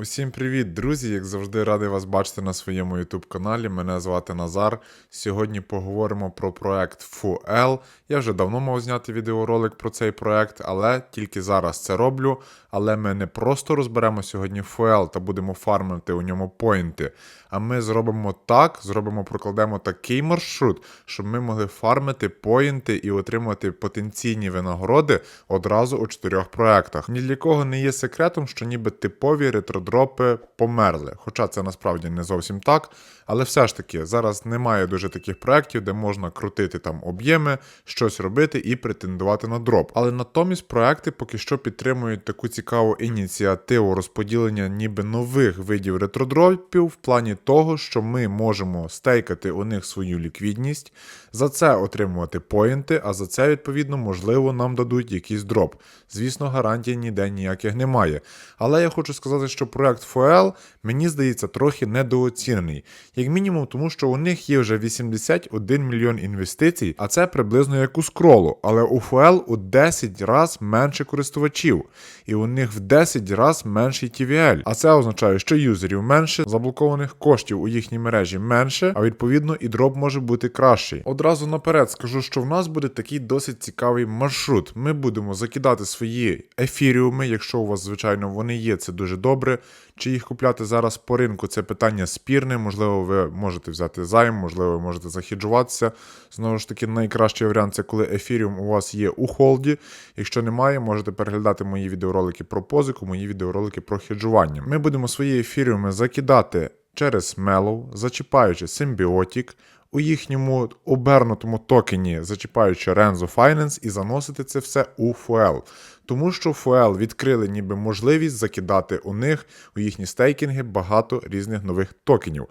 Усім привіт, друзі! Як завжди, радий вас бачити на своєму YouTube каналі. Мене звати Назар. Сьогодні поговоримо про проект FUEL. Я вже давно мав зняти відеоролик про цей проект, але тільки зараз це роблю. Але ми не просто розберемо сьогодні FUEL та будемо фармити у ньому поінти. А ми зробимо так, зробимо, прокладемо такий маршрут, щоб ми могли фармити поінти і отримувати потенційні винагороди одразу у чотирьох проектах. Ні для кого не є секретом, що ніби типові ретродропи померли. Хоча це насправді не зовсім так. Але все ж таки, зараз немає дуже таких проєктів, де можна крутити там об'єми, щось робити і претендувати на дроп. Але натомість проекти поки що підтримують таку цікаву ініціативу розподілення ніби нових видів ретродропів в плані того, що ми можемо стейкати у них свою ліквідність, за це отримувати поінти, а за це, відповідно, можливо, нам дадуть якийсь дроп. Звісно, гарантій ніде ніяких немає. Але я хочу сказати, що проект FOL, мені здається, трохи недооцінений. Як мінімум, тому що у них є вже 81 мільйон інвестицій, а це приблизно як у скролу. Але у FOL у 10 раз менше користувачів, і у них в 10 раз менший TVL. А це означає, що юзерів менше, заблокованих коштів у їхній мережі менше, а відповідно і дроп може бути кращий. Одразу наперед скажу, що в нас буде такий досить цікавий маршрут. Ми будемо закидати свої ефіріуми, якщо у вас, звичайно, вони є, це дуже добре. Чи їх купляти зараз по ринку, це питання спірне. Можливо, ви можете взяти займ, можливо, ви можете західжуватися. Знову ж таки, найкращий варіант це коли ефіріум у вас є у холді. Якщо немає, можете переглядати мої відеоролики про позику, мої відеоролики про хеджування. Ми будемо свої ефіріуми закидати через Mellow, зачіпаючи симбіотік. У їхньому обернутому токені, зачіпаючи Renzo Finance, і заносити це все у FUEL. Тому що FUEL відкрили ніби можливість закидати у них у їхні стейкінги багато різних нових токенів.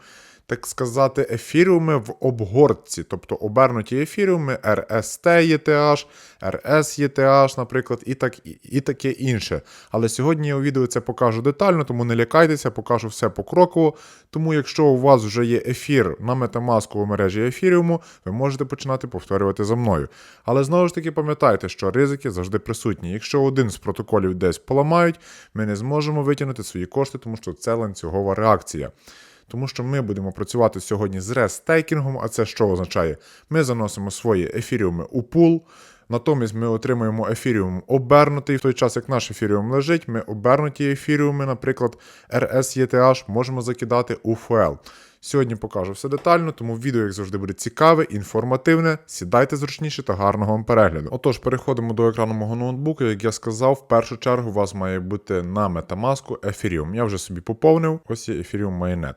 Так сказати, ефіріуми в обгортці, тобто обернуті ефіріуми, RST ETH, RS ETH, наприклад, і так, і, таке інше. Але сьогодні я у відео це покажу детально, тому не лякайтеся, покажу все покроково. Тому, якщо у вас вже є ефір на Metamask у мережі ефіріуму, ви можете починати повторювати за мною. Але знову ж таки пам'ятайте, що ризики завжди присутні. Якщо один з протоколів десь поламають, ми не зможемо витягнути свої кошти, тому що це ланцюгова реакція. Тому що ми будемо працювати сьогодні з рестейкінгом, а це що означає? Ми заносимо свої ефіріуми у пул. Натомість ми отримуємо ефіріум обернутий в той час, як наш ефіріум лежить, ми обернуті ефіріуми, наприклад, RS-ETH, можемо закидати у FUEL. Сьогодні покажу все детально, тому відео, як завжди, буде цікаве, інформативне. Сідайте зручніше та гарного вам перегляду. Отож, переходимо до екрану мого ноутбуку. Як я сказав, в першу чергу у вас має бути на Metamask Ethereum. Я вже собі поповнив. Ось є Ethereum Mainnet.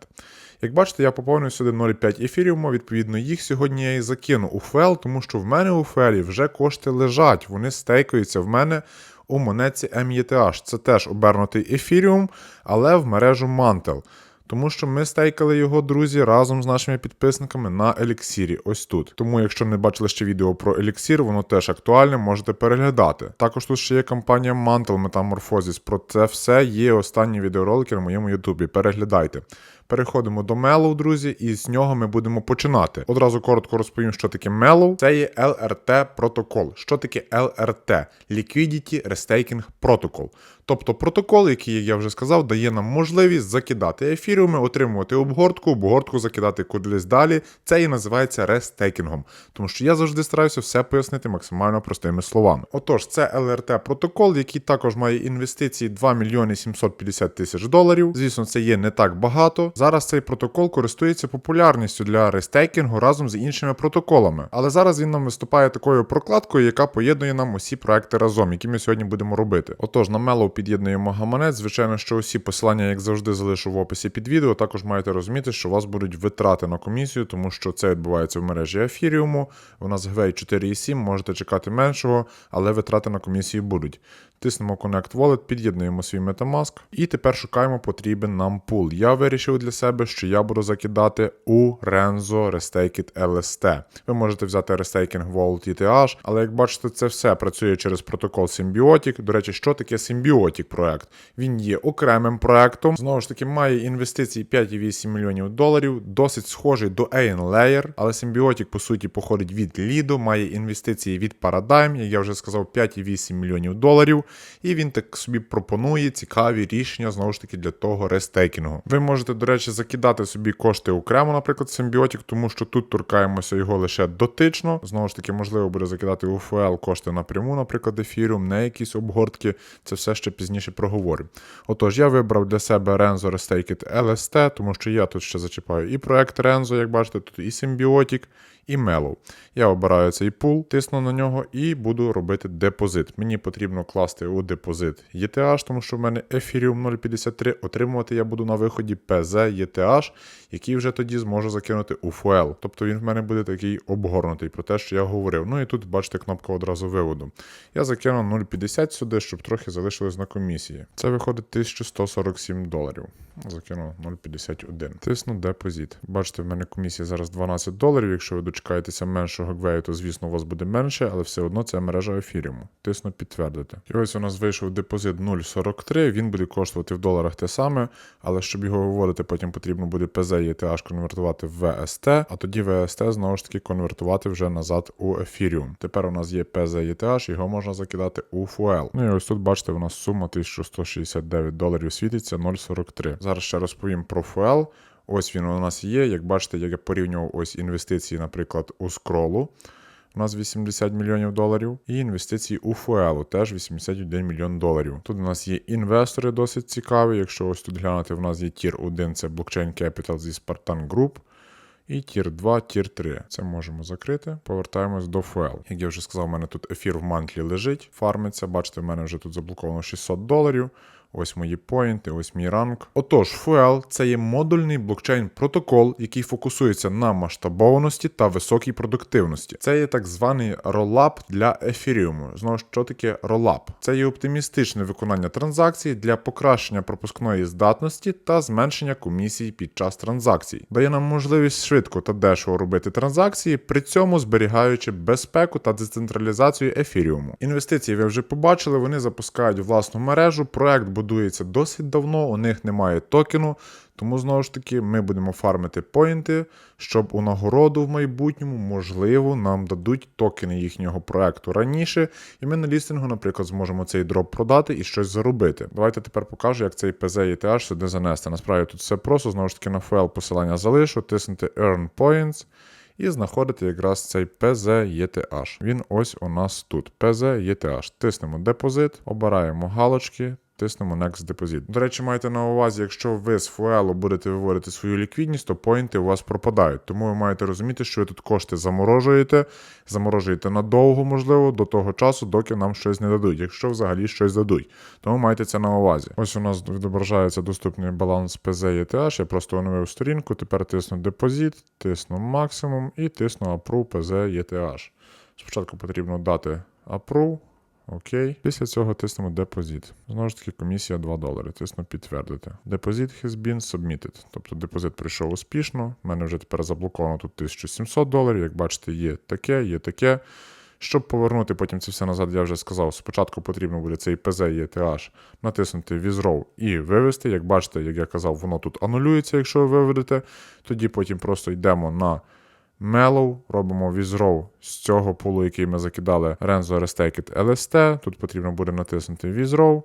Як бачите, я поповнив сюди 0,5 ефіріуму, відповідно, їх сьогодні я і закину у фел, тому що в мене у фелі вже кошти лежать, вони стейкаються в мене у монетці METH. Це теж обернутий ефіріум, але в мережу Mantel. Тому що ми стейкали його, друзі, разом з нашими підписниками на еліксірі. Ось тут. Тому, якщо не бачили ще відео про еліксір, воно теж актуальне, можете переглядати. Також тут ще є компанія Mantle Metamorphosis. Про це все є останні відеоролики на моєму Ютубі. Переглядайте. Переходимо до Mellow, друзі, і з нього ми будемо починати. Одразу коротко розповім, що таке Mellow. Це є LRT протокол. Що таке LRT? Liquidity Restaking Protocol. Тобто протокол, який, як я вже сказав, дає нам можливість закидати ефіріуми, отримувати обгортку, обгортку закидати кудись далі. Це і називається рестейкінгом. Тому що я завжди стараюся все пояснити максимально простими словами. Отож, це LRT протокол, який також має інвестиції 2 мільйони 750 тисяч доларів. Звісно, це є не так багато. Зараз цей протокол користується популярністю для рестейкінгу разом з іншими протоколами. Але зараз він нам виступає такою прокладкою, яка поєднує нам усі проекти разом, які ми сьогодні будемо робити. Отож, на Mellow під'єднуємо гаманець. Звичайно, що усі посилання, як завжди, залишу в описі під відео. Також маєте розуміти, що у вас будуть витрати на комісію, тому що це відбувається в мережі Ефіріуму. У нас гвей 4,7, можете чекати меншого, але витрати на комісію будуть. Тиснемо Connect Wallet, під'єднуємо свій Metamask і тепер шукаємо потрібен нам пул. Я вирішив для себе, що я буду закидати у Renzo Restaked LST. Ви можете взяти Restaking Wallet ETH, але як бачите, це все працює через протокол Symbiotic. До речі, що таке Symbiotic проект? Він є окремим проектом. Знову ж таки, має інвестиції 5,8 мільйонів доларів, досить схожий до Layer, але Symbiotic, по суті, походить від Lido, має інвестиції від Paradigm, як я вже сказав, 5,8 мільйонів доларів. І він так собі пропонує цікаві рішення знову ж таки для того рестейкінгу. Ви можете, до речі, закидати собі кошти окремо, наприклад, симбіотік, тому що тут торкаємося його лише дотично. Знову ж таки, можливо буде закидати у FL кошти напряму, наприклад, ефіріум, не якісь обгортки. Це все ще пізніше проговорю. Отож, я вибрав для себе Renzo Restaked LST, тому що я тут ще зачіпаю і проект Renzo, як бачите, тут і Symbiotic, і Mellow. Я обираю цей пул, тисну на нього і буду робити депозит. Мені потрібно класти у депозит ETH, тому що в мене Ethereum 0.53. Отримувати я буду на виході PZ ETH, який вже тоді зможу закинути у FUEL. Тобто він в мене буде такий обгорнутий про те, що я говорив. Ну і тут бачите кнопка одразу виводу. Я закинув 0.50 сюди, щоб трохи залишилось на комісії. Це виходить 1147 доларів. Закинув 0,51. Тисну депозит. Бачите, в мене комісія зараз 12 доларів. Якщо ви дочекаєтеся меншого гвею, то звісно у вас буде менше, але все одно це мережа ефіріуму. Тисну підтвердити. І ось у нас вийшов депозит 0,43. Він буде коштувати в доларах те саме, але щоб його виводити, потім потрібно буде PZ ETH конвертувати в VST, а тоді VST знову ж таки конвертувати вже назад у ефіріум. Тепер у нас є PZ ETH, його можна закидати у FUEL. Ну і ось тут бачите, у нас сума 1169 доларів світиться 0,43. Зараз ще розповім про FUEL. Ось він у нас є. Як бачите, як я порівнював ось інвестиції, наприклад, у скролу. У нас 80 мільйонів доларів. І інвестиції у Фуелу теж 81 мільйон доларів. Тут у нас є інвестори досить цікаві. Якщо ось тут глянути, в нас є тір 1, це Blockchain Capital зі Spartan Group. І тір 2, тір 3. Це можемо закрити. Повертаємось до Fuel. Як я вже сказав, у мене тут ефір в мантлі лежить, фармиться. Бачите, в мене вже тут заблоковано 600 доларів. Ось мої поінти, ось мій ранг. Отож, Fuel це є модульний блокчейн протокол, який фокусується на масштабованості та високій продуктивності. Це є так званий ролап для ефіріуму. Знову що таке ролап? Це є оптимістичне виконання транзакцій для покращення пропускної здатності та зменшення комісій під час транзакцій. Дає нам можливість швидко та дешево робити транзакції, при цьому зберігаючи безпеку та децентралізацію ефіріуму. Інвестиції ви вже побачили, вони запускають власну мережу. Проект будується досить давно, у них немає токену. Тому знову ж таки ми будемо фармити поінти, щоб у нагороду в майбутньому, можливо, нам дадуть токени їхнього проекту раніше, і ми на лістингу, наприклад, зможемо цей дроп продати і щось заробити. Давайте тепер покажу, як цей PZ ETH сюди занести. Насправді тут все просто, знову ж таки, на файл посилання залишу, тиснути Earn Points. І знаходити якраз цей PZ ETH. Він ось у нас тут. PZ ETH. Тиснемо депозит, обираємо галочки, тиснемо Next Deposit. До речі, майте на увазі, якщо ви з Fuelo будете виводити свою ліквідність, то поінти у вас пропадають. Тому ви маєте розуміти, що ви тут кошти заморожуєте, заморожуєте надовго, можливо, до того часу, доки нам щось не дадуть, якщо взагалі щось дадуть. Тому майте це на увазі. Ось у нас відображається доступний баланс PZ ETH. Я просто оновив сторінку, тепер тисну депозит, тисну максимум і тисну Approve PZ ETH. Спочатку потрібно дати Approve. Окей. Після цього тиснемо депозит. Знову ж таки, комісія 2 долари. Тисну підтвердити. Депозит has been submitted. Тобто депозит прийшов успішно. У мене вже тепер заблоковано тут 1700 доларів. Як бачите, є таке, є таке. Щоб повернути потім це все назад, я вже сказав, спочатку потрібно буде цей PZ ETH натиснути Withdraw і вивести. Як бачите, як я казав, воно тут анулюється, якщо ви виведете. Тоді потім просто йдемо на Mellow, робимо візроу з цього пулу, який ми закидали Renzo Restaked LST. Тут потрібно буде натиснути withdraw,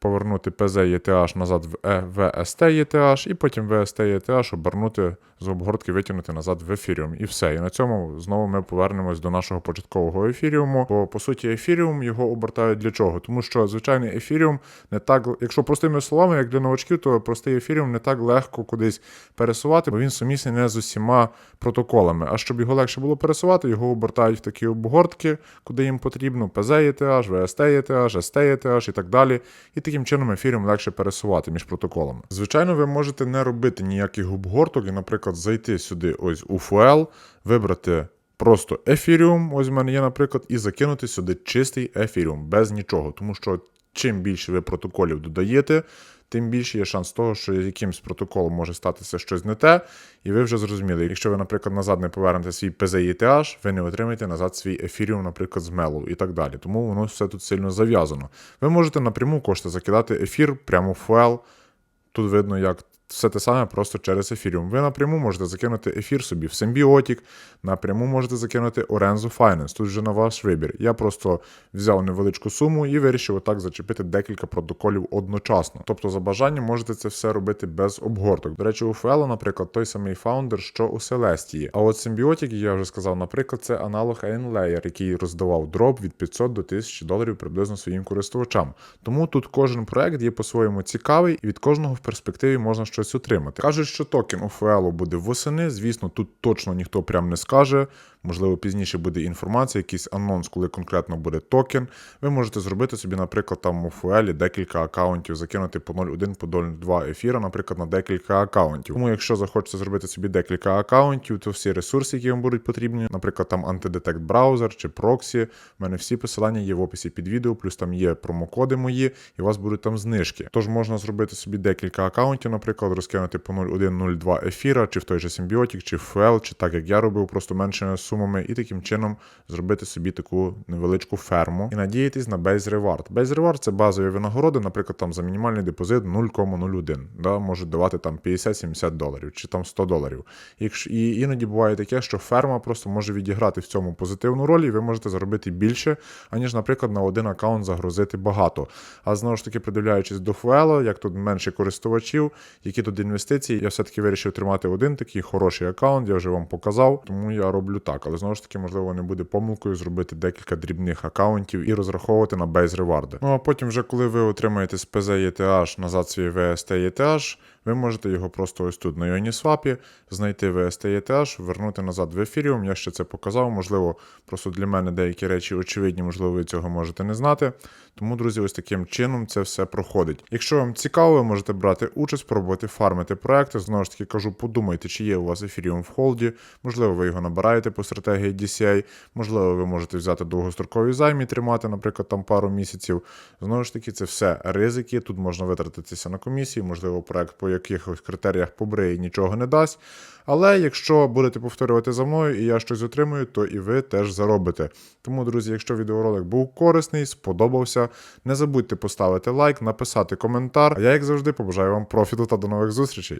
повернути PZ ETH назад в E- VST ETH, і потім VST ETH обернути з обгортки, витягнути назад в ефіріум. І все. І на цьому знову ми повернемось до нашого початкового ефіріуму. Бо по суті, ефіріум його обертають для чого? Тому що звичайний ефіріум не так, якщо простими словами, як для новачків, то простий ефіріум не так легко кудись пересувати, бо він сумісний не з усіма протоколами. А щоб його легше було пересувати, його обертають в такі обгортки, куди їм потрібно PZ ETH, VST ETH, ST ETH і так далі. І таким чином ефіріум легше пересувати між протоколами. Звичайно, ви можете не робити ніяких обгорток і, наприклад, зайти сюди ось у FUEL, вибрати. Просто ефіріум, ось в мене є, наприклад, і закинути сюди чистий ефіріум без нічого. Тому що чим більше ви протоколів додаєте, тим більше є шанс того, що якимсь протоколом може статися щось не те, і ви вже зрозуміли. Якщо ви, наприклад, назад не повернете свій PZETH, ви не отримаєте назад свій ефіріум, наприклад, з мелу і так далі. Тому воно все тут сильно зав'язано. Ви можете напряму кошти закидати ефір прямо в фуел. Тут видно, як все те саме просто через ефіріум. Ви напряму можете закинути ефір собі в Symbiotic, напряму можете закинути Orenzo Finance. Тут вже на ваш вибір. Я просто взяв невеличку суму і вирішив отак зачепити декілька протоколів одночасно. Тобто, за бажанням можете це все робити без обгорток. До речі, у Фело, наприклад, той самий фаундер, що у Celestia. А от Symbiotic, я вже сказав, наприклад, це аналог Ainlayer, який роздавав дроп від 500 до 1000 доларів приблизно своїм користувачам. Тому тут кожен проект є по-своєму цікавий, і від кожного в перспективі можна щось отримати. Кажуть, що токен FL буде восени. Звісно, тут точно ніхто прям не скаже. Можливо, пізніше буде інформація, якийсь анонс, коли конкретно буде токен. Ви можете зробити собі, наприклад, там у FL декілька акаунтів, закинути по 0.1, по 0.2 ефіра, наприклад, на декілька акаунтів. Тому, якщо захочете зробити собі декілька акаунтів, то всі ресурси, які вам будуть потрібні, наприклад, там антидетект браузер чи проксі, в мене всі посилання є в описі під відео, плюс там є промокоди мої, і у вас будуть там знижки. Тож можна зробити собі декілька акаунтів, наприклад, розкинути по 0.1, 0.2 ефіра, чи в той же Symbiotic, чи в FL, чи так як я робив, просто меншими сумами, і таким чином зробити собі таку невеличку ферму і надіятись на Base Reward. Base Reward це базові винагороди, наприклад, там за мінімальний депозит 0,01. Да, можуть давати там 50-70 доларів чи там 100 доларів. І іноді буває таке, що ферма просто може відіграти в цьому позитивну роль, і ви можете заробити більше, аніж, наприклад, на один аккаунт загрузити багато. А знову ж таки, придивляючись до Fuelo, як тут менше користувачів, які тут інвестиції, я все-таки вирішив тримати один такий хороший аккаунт, я вже вам показав, тому я роблю так. Але знову ж таки, можливо, не буде помилкою зробити декілька дрібних аккаунтів і розраховувати на бейз реварди. Ну а потім, вже коли ви отримаєте з PZ ETH назад свій VST ETH, ви можете його просто ось тут на Uniswap знайти VST ETH, вернути назад в Ethereum. Я ще це показав. Можливо, просто для мене деякі речі очевидні, можливо, ви цього можете не знати. Тому, друзі, ось таким чином це все проходить. Якщо вам цікаво, ви можете брати участь, пробувати фармити проекти. Знову ж таки кажу, подумайте, чи є у вас Ethereum в холді. Можливо, ви його набираєте по стратегії DCA, можливо, ви можете взяти довгострокові займи і тримати, наприклад, там пару місяців. Знову ж таки, це все ризики. Тут можна витратитися на комісії, можливо, проект по якихось критеріях побриє нічого не дасть. Але якщо будете повторювати за мною і я щось отримую, то і ви теж заробите. Тому, друзі, якщо відеоролик був корисний, сподобався, не забудьте поставити лайк, написати коментар. А я, як завжди, побажаю вам профіту та до нових зустрічей.